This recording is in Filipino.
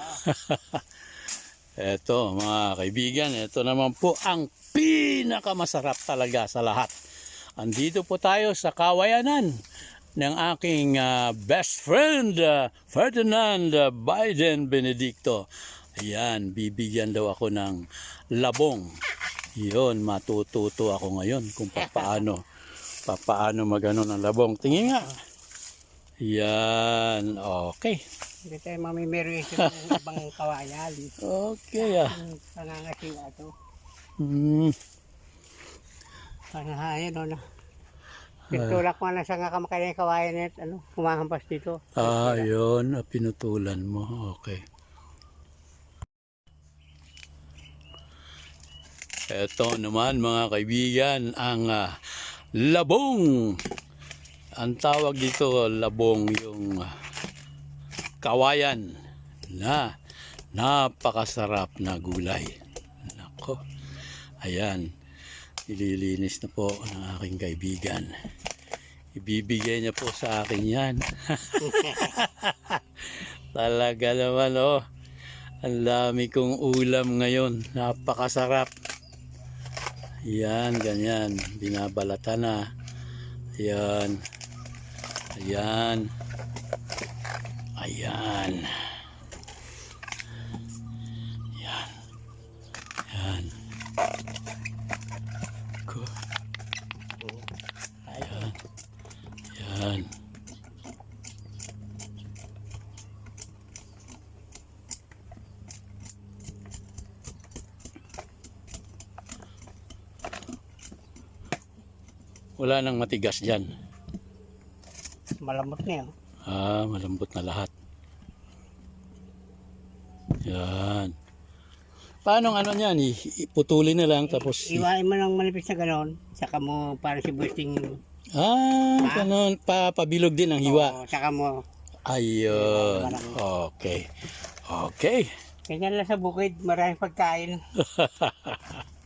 Eto mga kaibigan, ito naman po ang pinakamasarap talaga sa lahat. Andito po tayo sa kawayanan ng aking ah, best friend ah, Ferdinand Biden Benedicto. Ayan, bibigyan daw ako ng labong. Yun, matututo ako ngayon kung paano paano magano ng labong. Tingin nga. Yan, okay. Hindi tayo mamimero sa ibang kawayan. Okay ah. Ang pangangasiwa ito. Hmm. Panahayan o na. Pintulak mo na sa nga kamakaya ng kawayan at ano, humahampas dito. Ah, yun. ah, Pinutulan mo. Okay. Ito naman mga kaibigan, ang ah, labong. Ang tawag dito, labong yung ah, kawayan na napakasarap na gulay. Nako. Ayan. Ililinis na po ng aking kaibigan. Ibibigay niya po sa akin yan. Talaga naman oh. Ang dami kong ulam ngayon. Napakasarap. Yan, ganyan. Binabalata na. Ayan. Ayan. Ayan. Yan. Yan. Ko. Ayan. Yan. Wala nang matigas dyan. Malambot na yun. Ah, malambot na lahat. Yan. Paano ano niyan? Iputulin na lang tapos... i- Iwain mo ng manipis na gano'n. Saka mo para si bursting. Ah, ganun. Pa, pabilog din ang hiwa. Oo, saka mo. Ayun. Okay. Okay. Ganyan lang sa bukid. Maraming pagkain.